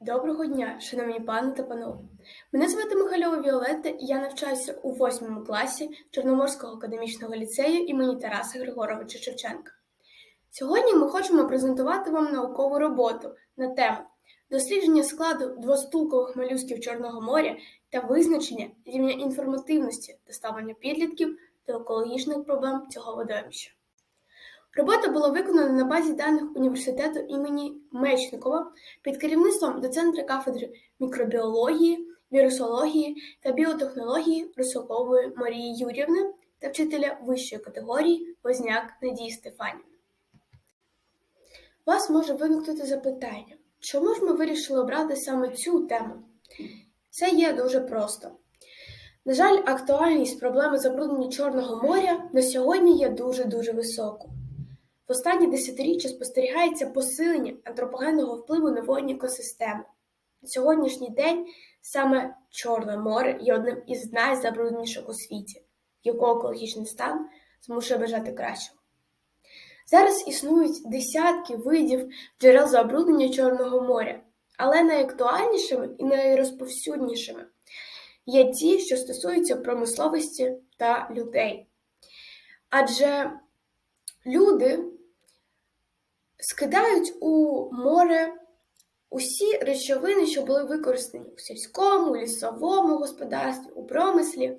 Доброго дня, шановні пани та панове. Мене звати Михайлова Віолетта, і я навчаюся у восьмому класі Чорноморського академічного ліцею імені Тараса Григоровича Шевченка. Сьогодні ми хочемо презентувати вам наукову роботу на тему дослідження складу двостулкових молюсків Чорного моря та визначення рівня інформативності та ставлення підлітків до екологічних проблем цього водоймища. Робота була виконана на базі даних університету імені Мечникова під керівництвом доцентра кафедри мікробіології, вірусології та біотехнології Русакової Марії Юрівни та вчителя вищої категорії Возняк Надії Стефанівни. Вас може виникнути запитання, чому ж ми вирішили обрати саме цю тему? Це є дуже просто. На жаль, актуальність проблеми забруднення Чорного моря на сьогодні є дуже-дуже високою. В останні десятиріччя спостерігається посилення антропогенного впливу на водні екосистеми. На сьогоднішній день саме Чорне море є одним із найзабрудненіших у світі, його екологічний стан змушує бажати кращого. Зараз існують десятки видів джерел забруднення Чорного моря, але найактуальнішими і найрозповсюднішими є ті, що стосуються промисловості та людей. Адже люди скидають у море усі речовини, що були використані у сільському, лісовому господарстві, у промислі.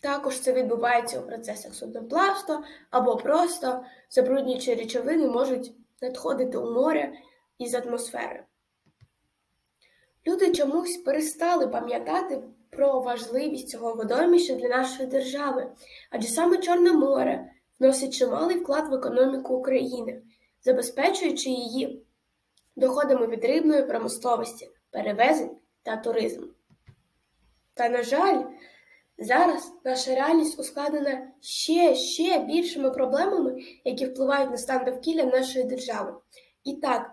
Також це відбувається у процесах судноплавства або просто забруднюючі речовини можуть надходити у море із атмосфери. Люди чомусь перестали пам'ятати про важливість цього водоймища для нашої держави, адже саме Чорне море вносить чималий вклад в економіку України, забезпечуючи її доходами від рибної промисловості, перевезень та туризму. Та, на жаль, зараз наша реальність ускладнена ще ще більшими проблемами, які впливають на стан довкілля нашої держави. І так,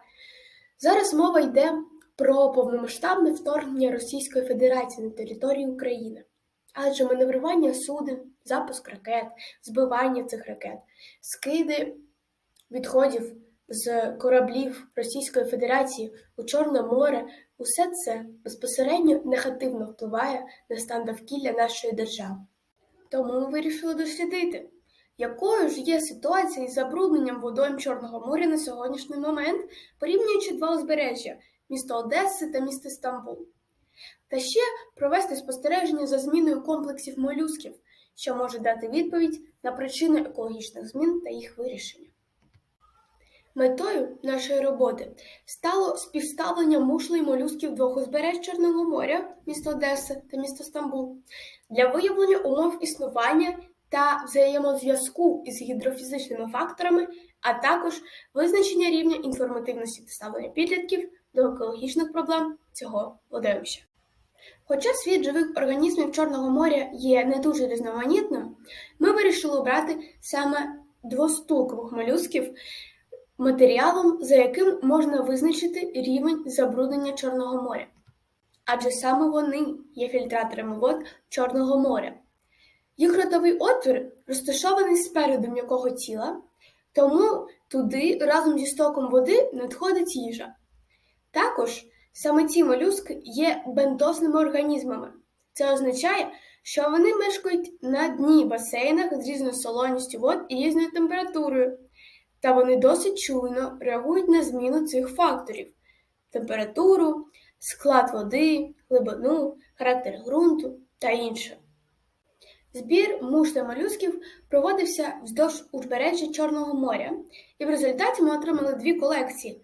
зараз мова йде про повномасштабне вторгнення Російської Федерації на територію України. Адже маневрування суден, запуск ракет, збивання цих ракет, скиди відходів з кораблів Російської Федерації у Чорне море, усе це безпосередньо негативно впливає на стан довкілля нашої держави. Тому ми вирішили дослідити, якою ж є ситуація із забрудненням водойм Чорного моря на сьогоднішній момент, порівнюючи два узбережжя місто Одеси та місто Стамбул. Та ще провести спостереження за зміною комплексів молюсків, що може дати відповідь на причини екологічних змін та їх вирішення. Метою нашої роботи стало співставлення мушлі й молюсків двох узбереж Чорного моря, місто Одеса та місто Стамбул, для виявлення умов існування та взаємозв'язку із гідрофізичними факторами, а також визначення рівня інформативності та ставлення підлітків до екологічних проблем цього водоймища. Хоча світ живих організмів Чорного моря є не дуже різноманітним, ми вирішили обрати саме двостулкових молюсків матеріалом, за яким можна визначити рівень забруднення Чорного моря. Адже саме вони є фільтраторами вод Чорного моря. Їх ротовий отвір розташований спереду м'якого тіла, тому туди разом зі стоком води надходить їжа. Також саме ці молюски є бентозними організмами. Це означає, що вони мешкають на дні басейнах з різною солоністю вод і різною температурою, та вони досить чуйно реагують на зміну цих факторів: температуру, склад води, глибину, характер ґрунту та інше. Збір муш та молюсків проводився вздовж узбережжя Чорного моря, і в результаті ми отримали дві колекції.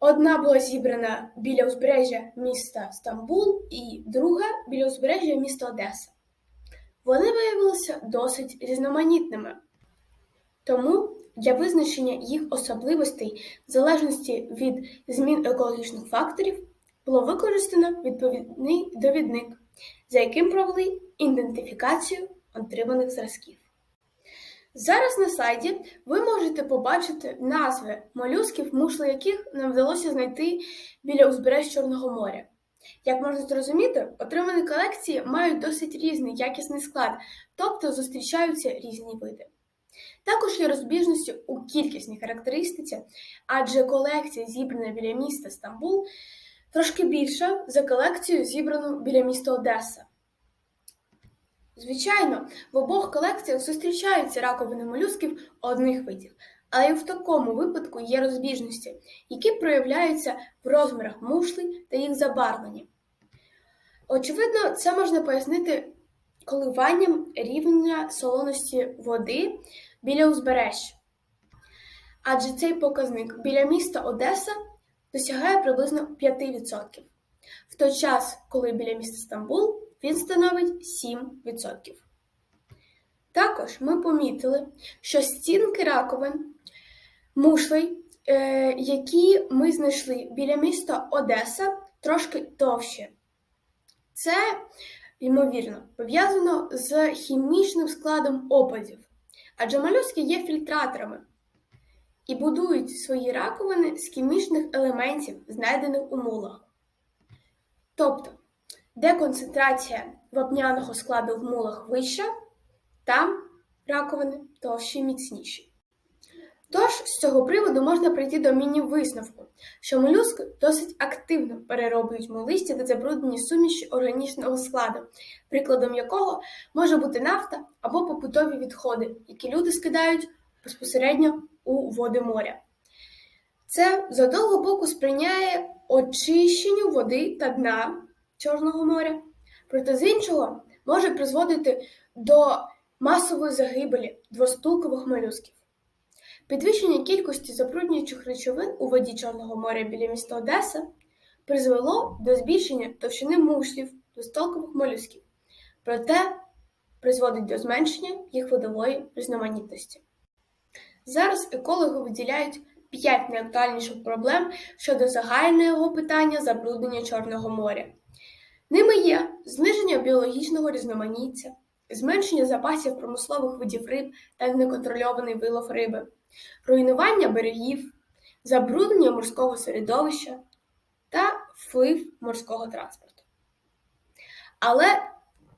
Одна була зібрана біля узбережжя міста Стамбул, і друга біля узбережжя міста Одеса. Вони виявилися досить різноманітними. Тому для визначення їх особливостей в залежності від змін екологічних факторів було використано відповідний довідник, за яким провели ідентифікацію отриманих зразків. Зараз на сайті ви можете побачити назви молюсків, мушли яких нам вдалося знайти біля узбережжя Чорного моря. Як можна зрозуміти, отримані колекції мають досить різний якісний склад, тобто зустрічаються різні види. Також є розбіжності у кількісній характеристиці, адже колекція, зібрана біля міста Стамбул, трошки більша за колекцію, зібрану біля міста Одеса. Звичайно, в обох колекціях зустрічаються раковини молюсків одних видів, але і в такому випадку є розбіжності, які проявляються в розмірах мушлей та їх забарвленні. Очевидно, це можна пояснити коливанням рівня солоності води біля узбережжя. Адже цей показник біля міста Одеса досягає приблизно 5%, в той час, коли біля міста Стамбул він становить 7%. Також ми помітили, що стінки раковин мушлей, е, які ми знайшли біля міста Одеса, трошки товщі. Це, ймовірно, пов'язано з хімічним складом опадів, адже молюски є фільтраторами і будують свої раковини з хімічних елементів, знайдених у мулах. Тобто, де концентрація вапняного складу в мулах вища, там раковини товщі міцніші. Тож, з цього приводу можна прийти до міні-висновку, що молюски досить активно перероблюють молисті та забруднені суміші органічного складу, прикладом якого може бути нафта або побутові відходи, які люди скидають безпосередньо у води моря. Це з одного боку сприяє очищенню води та дна Чорного моря, проте з іншого може призводити до масової загибелі двостулкових молюсків. Підвищення кількості забруднюючих речовин у воді Чорного моря біля міста Одеса призвело до збільшення товщини мушлів двостолкових молюсків, проте призводить до зменшення їх видової різноманітності. Зараз екологи виділяють п'ять найактуальніших проблем щодо загального питання забруднення Чорного моря. Ними є зниження біологічного різноманіття, зменшення запасів промислових видів риб та неконтрольований вилов риби, руйнування берегів, забруднення морського середовища та вплив морського транспорту. Але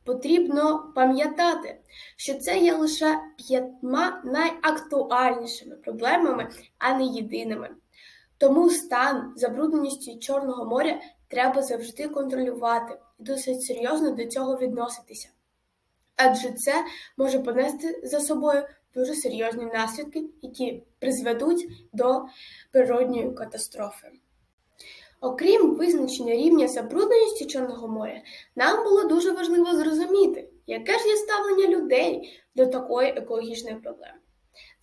потрібно пам'ятати, що це є лише п'ятьма найактуальнішими проблемами, а не єдиними. Тому стан забрудненості Чорного моря треба завжди контролювати і досить серйозно до цього відноситися. Адже це може понести за собою дуже серйозні наслідки, які призведуть до природньої катастрофи. Окрім визначення рівня забрудненості Чорного моря, нам було дуже важливо зрозуміти, яке ж є ставлення людей до такої екологічної проблеми.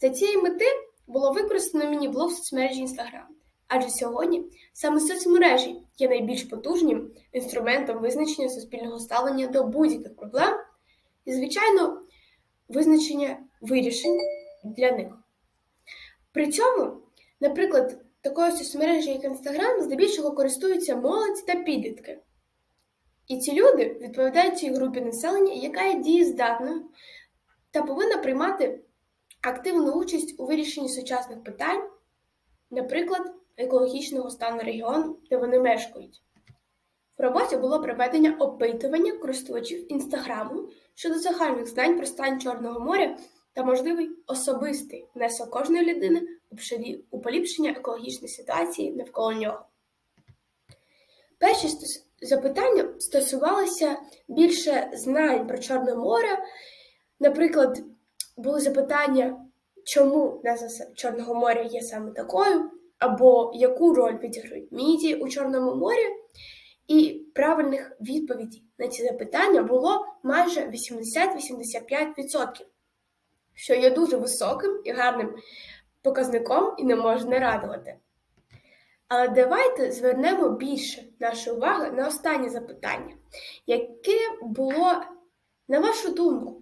За цієї мети було використано міні-блог в соцмережі Instagram, адже сьогодні саме соцмережі є найбільш потужним інструментом визначення суспільного ставлення до будь-яких проблем і, звичайно, визначення вирішень для них. При цьому, наприклад, такою соцмережі, як Інстаграм, здебільшого користуються молодь та підлітки. І ці люди відповідають цій групі населення, яка є дієздатною та повинна приймати активну участь у вирішенні сучасних питань, наприклад, екологічного стану регіону, де вони мешкають. Роботі було проведення опитування користувачів Інстаграму щодо загальних знань про стан Чорного моря та можливий особистий внесок кожної людини у поліпшення екологічної ситуації навколо нього. Перші запитання стосувалися більше знань про Чорне море. Наприклад, були запитання, чому назва Чорного моря є саме такою, або яку роль відіграють мідії у Чорному морі. І правильних відповідей на ці запитання було майже 80-85%, що є дуже високим і гарним показником і не може не радувати. Але давайте звернемо більше нашої уваги на останнє запитання, яке було, на вашу думку,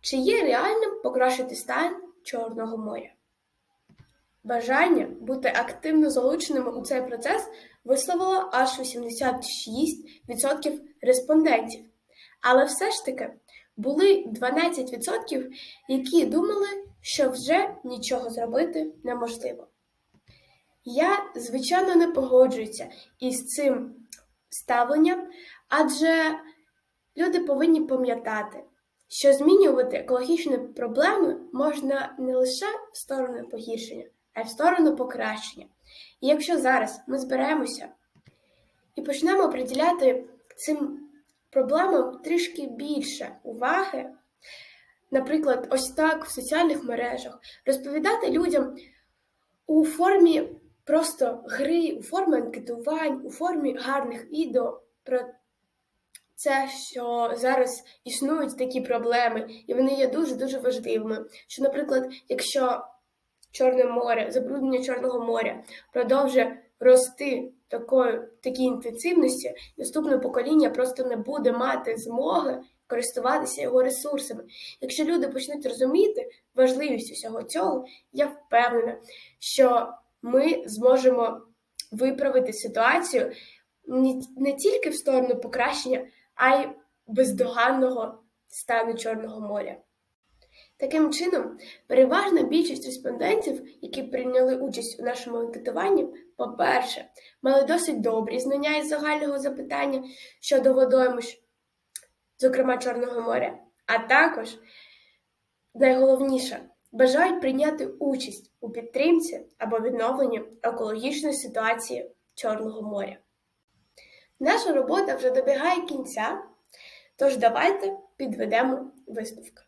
чи є реальним покращити стан Чорного моря? Бажання бути активно залученими у цей процес висловило аж 86% респондентів. Але все ж таки були 12%, які думали, що вже нічого зробити неможливо. Я, звичайно, не погоджуюся із цим ставленням, адже люди повинні пам'ятати, що змінювати екологічні проблеми можна не лише в сторону погіршення, а й в сторону покращення. І якщо зараз ми зберемося і почнемо приділяти цим проблемам трішки більше уваги, наприклад, ось так в соціальних мережах, розповідати людям у формі просто гри, у формі анкетувань, у формі гарних відео про це, що зараз існують такі проблеми, і вони є дуже-дуже важливими. Що, наприклад, якщо Чорне море, забруднення Чорного моря продовжує рости такої такій інтенсивності, наступне покоління просто не буде мати змоги користуватися його ресурсами. Якщо люди почнуть розуміти важливість усього цього, я впевнена, що ми зможемо виправити ситуацію не тільки в сторону покращення, а й бездоганного стану Чорного моря. Таким чином, переважна більшість респондентів, які прийняли участь у нашому анкетуванні, по-перше, мали досить добрі знання із загального запитання щодо водоймищ, зокрема Чорного моря, а також найголовніше бажають прийняти участь у підтримці або відновленні екологічної ситуації Чорного моря. Наша робота вже добігає кінця, тож давайте підведемо висновки.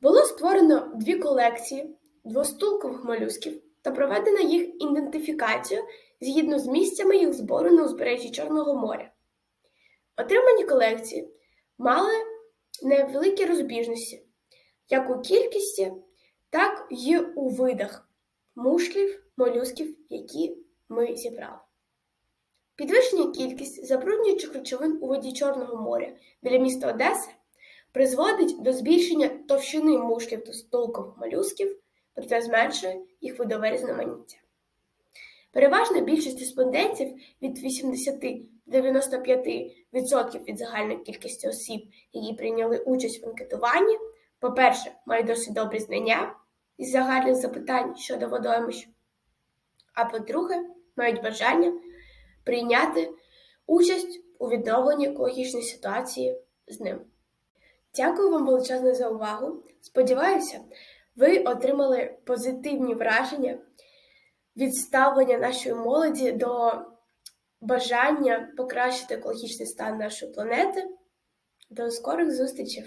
Було створено дві колекції двостулкових молюсків та проведено їх ідентифікацію згідно з місцями їх збору на узбережжі Чорного моря. Отримані колекції мали невеликі розбіжності, як у кількості, так і у видах мушлів, молюсків, які ми зібрали. Підвищення кількість забруднюючих речовин у воді Чорного моря біля міста Одеси призводить до збільшення товщини мушлів та столкових молюсків, проте зменшує їх видове різноманіття. Переважна більшість респондентів від 80 до 95% від загальної кількості осіб, які прийняли участь в анкетуванні, по-перше, мають досить добрі знання із загальних запитань щодо водоймищ, а по-друге, мають бажання прийняти участь у відновленні екологічної ситуації з ним. Дякую вам величезно за увагу. Сподіваюся, ви отримали позитивні враження від ставлення нашої молоді до бажання покращити екологічний стан нашої планети. До скорих зустрічей!